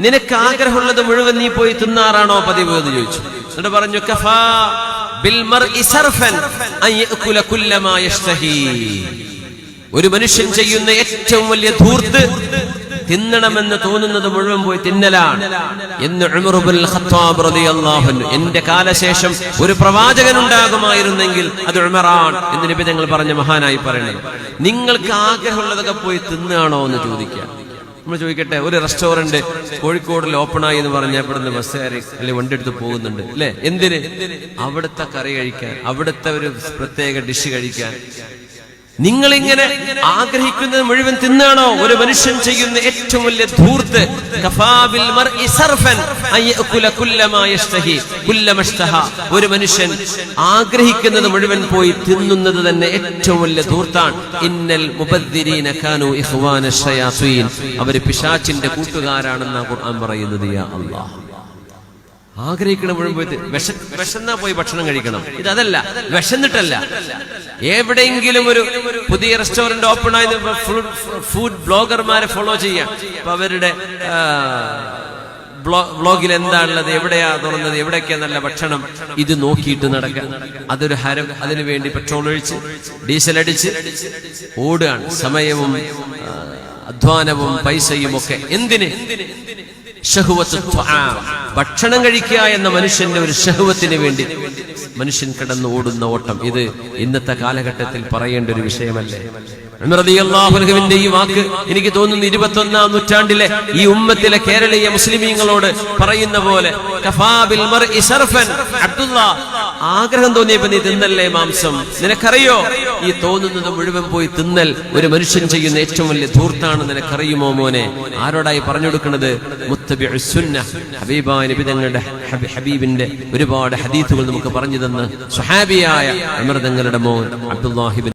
നിനക്ക് ആഗ്രഹമുള്ളത് മുഴുവൻ നീ പോയി തിന്നാറാണോ പതിവ് എന്ന് ചോദിച്ചു. എന്നിട്ട് പറഞ്ഞു കഫാ ഒരു മനുഷ്യൻ ചെയ്യുന്ന ഏറ്റവും വലിയ ധൂർത്ത് തിന്നണമെന്ന് തോന്നുന്നത് മുഴുവൻ പോയി തിന്നലാണ്. എന്ന് എന്റെ കാലശേഷം ഒരു പ്രവാചകൻ ഉണ്ടാകുമായിരുന്നെങ്കിൽ അത് ഉമറാൻ എന്ന് നബി ഞങ്ങൾ പറഞ്ഞ മഹാനായി പറയുന്നത് നിങ്ങൾക്ക് ആഗ്രഹമുള്ളതൊക്കെ പോയി തിന്നുകയാണോ എന്ന് ചോദിക്കുക. നമ്മൾ ചോദിക്കട്ടെ ഒരു റെസ്റ്റോറന്റ് കോഴിക്കോടിൽ ഓപ്പൺ ആയി എന്ന് പറഞ്ഞാൽ ഇവിടുന്ന് ബസ് കയറി അല്ലെങ്കിൽ വണ്ടി എടുത്ത് പോകുന്നുണ്ട് അല്ലെ? എന്തിന്? അവിടുത്തെ കറി കഴിക്കാൻ അവിടുത്തെ ഒരു പ്രത്യേക ഡിഷ് കഴിക്കാൻ. നിങ്ങൾ ഇങ്ങനെ ആഗ്രഹിക്കുന്നത് മുഴുവൻ തിന്നാണോ? ഒരു മനുഷ്യൻ ചെയ്യുന്ന ഏറ്റവും വലിയ ധൂർത്ത് ഒരു മനുഷ്യൻ ആഗ്രഹിക്കുന്നത് മുഴുവൻ പോയി തിന്നുന്നത് തന്നെ ഏറ്റവും വലിയ ധൂർത്താണ്. ഇന്നൽ അവർ പിശാച്ചിന്റെ കൂട്ടുകാരാണെന്നാണ് ഖുർആൻ പറയുന്നത് അല്ലാഹ്. ആഗ്രഹിക്കണം മുഴുവൻ വിശന്നാ പോയി ഭക്ഷണം കഴിക്കണം. ഇത് അതല്ല വിശന്നിട്ടല്ല. എവിടെയെങ്കിലും ഒരു പുതിയ റെസ്റ്റോറന്റ് ഓപ്പൺ ആയത് ഫുഡ് ബ്ലോഗർമാരെ ഫോളോ ചെയ്യാം. അപ്പൊ അവരുടെ ബ്ലോഗിൽ എന്താണുള്ളത് എവിടെയാ തുറന്നത് എവിടെയൊക്കെയാ നല്ല ഭക്ഷണം ഇത് നോക്കിയിട്ട് നടക്കുക. അതൊരു ഹരം അതിനു വേണ്ടി പെട്രോൾ ഒഴിച്ച് ഡീസൽ അടിച്ച് ഓടുകയാണ്. സമയവും അധ്വാനവും പൈസയും ഒക്കെ. എന്തിന്. ഭക്ഷണം കഴിക്കുക എന്ന മനുഷ്യന്റെ ഒരു ഷഹുവത്തിന് വേണ്ടി. മനുഷ്യൻ കിടന്നു ഓടുന്ന ഓട്ടം ഇത്. ഇന്നത്തെ കാലഘട്ടത്തിൽ പറയേണ്ട ഒരു വിഷയമല്ലേ? ഈ വാക്ക് എനിക്ക് തോന്നുന്നു ഇരുപത്തൊന്നാം നൂറ്റാണ്ടിലെ ഈ ഉമ്മത്തിലെ കേരളീയ മുസ്ലിമീങ്ങളോട് പറയുന്ന പോലെ ആഗ്രഹം തോന്നിയപ്പോ നീ തിന്നല്ലേ മാംസം? നിനക്കറിയോ? ഈ തോന്നുന്നത് മുഴുവൻ പോയി തിന്നൽ ഒരു മനുഷ്യൻ ചെയ്യുന്ന ഏറ്റവും വലിയ ധൂർത്താണ് നിനക്കറിയുമോ മോനെ? ആരോടായി പറഞ്ഞു കൊടുക്കുന്നത് മുത്തബിഉ സുന്ന ഹബീബായ നബി തങ്ങളുടെ ഹബി- ഹബീബിന്റെ ഒരുപാട് ഹദീത്തുകൾ നമുക്ക് പറഞ്ഞു തന്ന്. സുഹാബിയായ അമൃതങ്ങളുടെ മോൻ അബ്ദുല്ലാഹിബിൻ